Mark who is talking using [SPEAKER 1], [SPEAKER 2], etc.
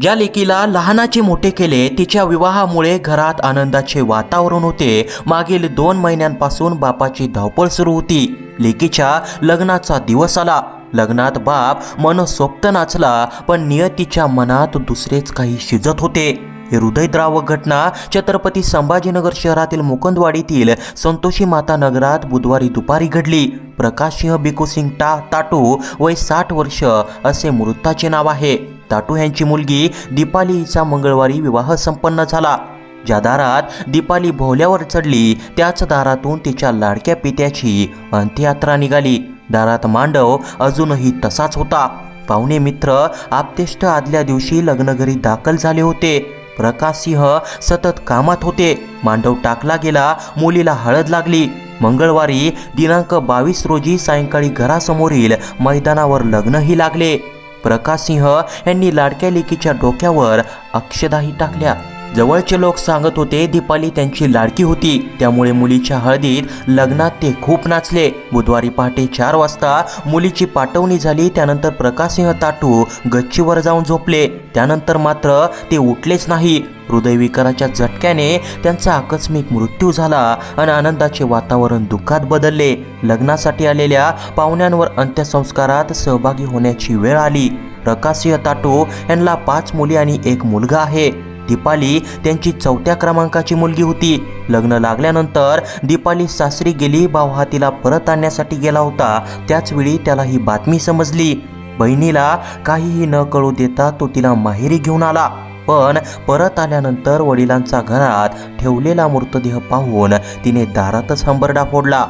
[SPEAKER 1] ज्या लेकीला लहानाचे मोठे केले तिच्या विवाहामुळे घरात आनंदाचे वातावरण होते. मागील दोन महिन्यांपासून बापाची धावपळ सुरू होती. लेकीच्या लग्नाचा दिवस आला. लग्नात बाप मनसोक्त नाचला पण नियतीच्या मनात दुसरेच काही शिजत होते. ही हृदयद्रावक घटना छत्रपती संभाजीनगर शहरातील मुकंदवाडीतील संतोषी माता नगरात बुधवारी दुपारी घडली. प्रकाश सिंह बिकूसिंग टा ताटू वय साठ वर्ष असे मृताचे नाव आहे. ताटू यांची मुलगी दीपाली हिचा मंगळवारी विवाह संपन्न झाला. ज्या दारात दीपाली भोवल्यावर चढली त्याच दारातून तिच्या लाडक्या पित्याची अंत्ययात्रा निघाली. दारात मांडव अजूनही तसाच होता. पाहुणे मित्र आपतेष्ट आदल्या दिवशी लग्नघरी दाखल झाले होते. प्रकाश सिंह सतत कामात होते. मांडव टाकला गेला मुलीला हळद लागली. मंगळवारी दिनांक बावीस रोजी सायंकाळी घरासमोरील मैदानावर लग्नही लागले. प्रकाश सिंह यांनी लाडक्या लेकीच्या डोक्यावर अक्षदाही टाकल्या. जवळचे लोक सांगत होते दीपाली त्यांची लाडकी होती. त्यामुळे मुलीच्या हळदीत लग्नात ते खूप नाचले. बुधवारी पहाटे चार वाजता मुलीची पाठवणी झाली. त्यानंतर प्रकाशसिंह ताटू गच्चीवर जाऊन झोपले. त्यानंतर मात्र ते उठलेच नाही. हृदयविकाराच्या झटक्याने त्यांचा आकस्मिक मृत्यू झाला आणि आनंदाचे वातावरण दुःखात बदलले. लग्नासाठी आलेल्या पाहुण्यांवर अंत्यसंस्कारात सहभागी होण्याची वेळ आली. प्रकाशसिंह ताटू यांना पाच मुली आणि एक मुलगा आहे. दीपाली त्यांची चौथ्या क्रमांकाची मुलगी होती. लग्न लागल्यानंतर दीपाली सासरी गेली भाव हा तिला परत आणण्यासाठी गेला होता. त्याचवेळी त्याला ही बातमी समजली. बहिणीला काहीही न कळू देता तो तिला माहेरी घेऊन आला. पण परत आल्यानंतर वडिलांचा घरात ठेवलेला मृतदेह पाहून तिने दारातच हंबरडा फोडला.